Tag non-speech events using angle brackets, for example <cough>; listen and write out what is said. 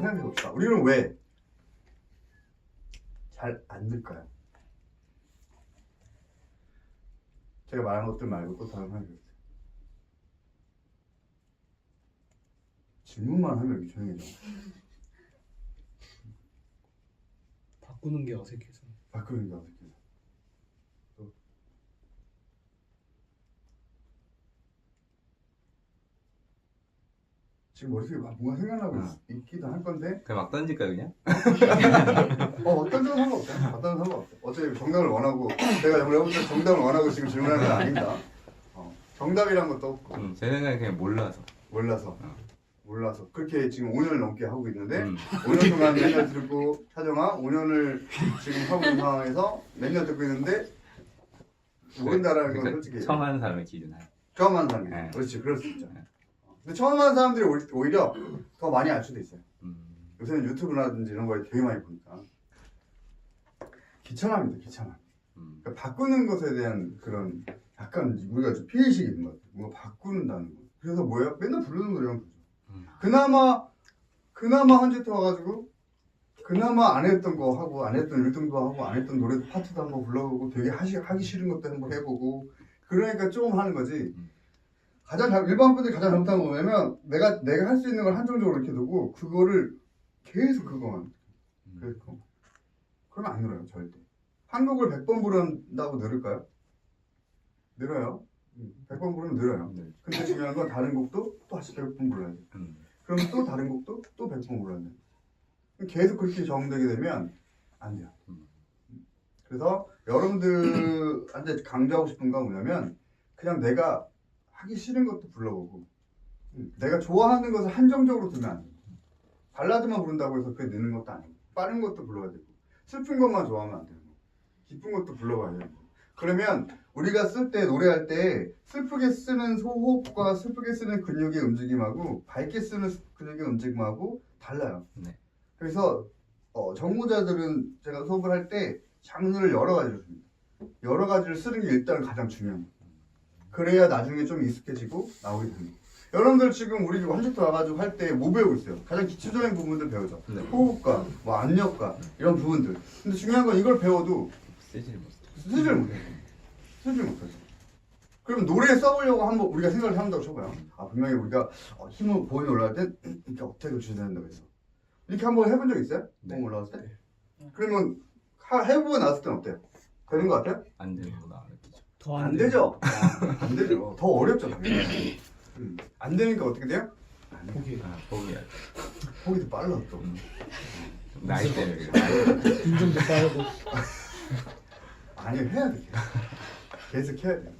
생각해 봅시다. 우리는 왜 잘안 들까요? 제가 말한 것들 말고 또 다른 생각해 보세요. 질문만 하면 이렇게 조용해져. 바꾸는 게 어색해서. 바꾸는 게 어떻게 해서. 지금 머릿속에 막 뭔가 생각나고 어. 있, 있기도 할 건데 그냥 막 던질까요 그냥? <laughs> 어, 어떤 점은 상관없어요. 어떤 점은 상관없어요. 어차피 정답을 원하고 <clears throat> 제가 여러분들 정답을 원하고 지금 질문하는 건 아닙니다. 어, 정답이란 것도 없고 음, 제 생각엔 그냥 몰라서 몰라서 어. 몰라서 그렇게 지금 5년을 넘게 하고 있는데 음. 5년 동안 맨날 듣고 차정아 5년을 지금 하고 있는 상황에서 맨날 듣고 있는데 모른다라는 건 그러니까 솔직히 처음 하는 사람의 기준 하에 처음 하는 사람이 네. 그렇지 그럴 수 있죠 네. 근데 처음 하는 사람들이 오- 오히려 더 많이 알 수도 있어요 음. 요새는 유튜브라든지 이런 거에 되게 많이 보니까 귀찮합니다 귀찮아 음. 그러니까 바꾸는 것에 대한 그런 약간 우리가 좀 피해의식이 있는 것 같아요 뭔가 바꾸는다는 거 그래서 뭐예요? 맨날 부르는 노래만 부르죠 음. 그나마 그나마 한주트 와가지고 그나마 안 했던 거 하고 안 했던 일등도 하고 안 했던 노래 파트도 한번 불러보고 되게 하시, 하기 싫은 것도 한번 해보고 그러니까 좀 하는 거지 음. 가장 잘- 일반 분들이 가장 잘못한 거 뭐냐면 내가 내가 할 수 있는 걸 한정적으로 이렇게 두고 그거를 계속 그거만 음. 그래서 그러면 안 늘어요 절대 한국을 100번 부른다고 늘을까요? 늘어요 100번 부르면 늘어요 네. 근데 중요한 건 다른 곡도 또 다시 100번 불러야 돼 음. 그럼 또 다른 곡도 또 100번 불러야 돼 계속 그렇게 적응되게 되면 안 돼요 음. 그래서 여러분들한테 강조하고 싶은 건 뭐냐면 그냥 내가 하기 싫은 것도 불러보고 음, 내가 좋아하는 것을 한정적으로 두면 안 돼요 발라드만 부른다고 해서 그게 느는 것도 아니고 빠른 것도 불러야 되고 슬픈 것만 좋아하면 안 되고 기쁜 것도 불러봐야 되고 그러면 우리가 쓸 때 노래할 때 슬프게 쓰는 소호흡과 슬프게 쓰는 근육의 움직임하고 밝게 쓰는 근육의 움직임하고 달라요 네. 그래서 어, 전문자들은 제가 수업을 할 때 장르를 여러 가지를 씁니다. 여러 가지를 쓰는 게 일단 가장 중요합니다. 그래야 나중에 좀 익숙해지고 나오게 됩니다. 여러분들 지금 우리 한주터 와가지고 할 때 뭐 배우고 있어요? 가장 기초적인 부분들 배우죠. 네. 호흡과 뭐 압력과 이런 부분들. 근데 중요한 건 이걸 배워도 쓰지를 못해 쓰지를 못해요. 쓰지를 못해요. 그럼 노래에 써보려고 한번 우리가 생각을 한다고 쳐봐요. 아 분명히 우리가 어, 힘을 보이 올라갈 땐 이렇게 억택을 줘야 된다고 해서 이렇게 한번 해본 적 있어요? 네. 몸 올라갔을 때? 그러면 하- 해보고 나왔을 땐 어때요? 되는 것 같아요? 안 느끼죠 <laughs> 더 안. 되죠. 안 되죠. 더 어렵죠. 당연히. 음, 안 되니까 어떻게 돼요? 안 돼요. 포기. 아, 폭이 더 빨라 또. 음. 나이 때문에 그래 인정도 빠르고. <laughs> 아니 해야 돼. 계속 해야 돼.